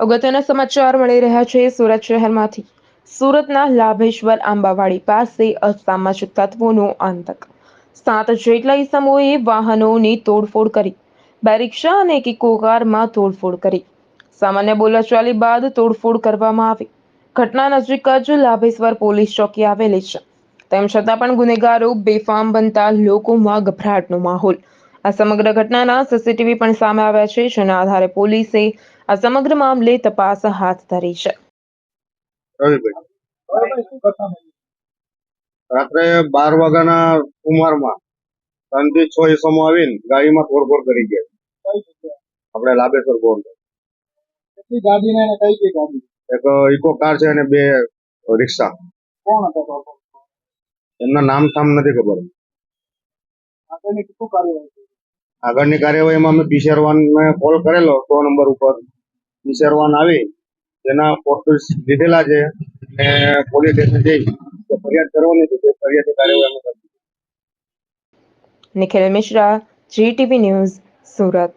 અગત્યના સમાચાર મળી રહ્યા છે સુરત શહેરમાંથી. સુરતના લાભેશ્વર આંબાવાડી પાસે અસામાજિક તત્વોનો આતંક. સાત જેટલા ઇસમોએ વાહનોની તોડફોડ કરી. બે રિક્ષા અને એક ઇકો કારમાં તોડફોડ કરી. સામાન્ય બોલાચાલી બાદ તોડફોડ કરવામાં આવી. ઘટના નજીક જ લાભેશ્વર પોલીસ ચોકી આવેલી છે. તેમ છતાં પણ ગુનેગારો બેફામ બનતા લોકોમાં ગભરાટનો માહોલ. આ સમગ્ર ઘટનાના સીસીટીવી પણ સામે આવ્યા છે જેના આધારે પોલીસે આ સમગ્ર મામલે તપાસ હાથ ધરી છે. રાત્રે બાર વાગ્યાના કુમારમાં ત્રણથી છ એસમો આવીને ગાડીમાં તોડફોડ કરી ગયા. આપણે લાભેશ્વર ગોળ કેટલી કઈ કઈ ગાડી? એક ઇકો કાર છે અને બે રિક્ષા. કોણ હતા? એમના નામ થામ નથી ખબર. આગળની શું કાર્યવાહી? આગળની કાર્યવાહીમાં અમે પીસીઆર ને કોલ કરેલો સો નંબર ઉપર. પીસીઆર વાન આવી તેના ફોટોસ લીધેલા છે અને પોલીસ સ્ટેશન જઈ ફરિયાદ કરવાની છે તે ફરિયાદની કાર્યવાહી અમે નિખિલ મિશ્રા જીટીવી ન્યૂઝ સુરત.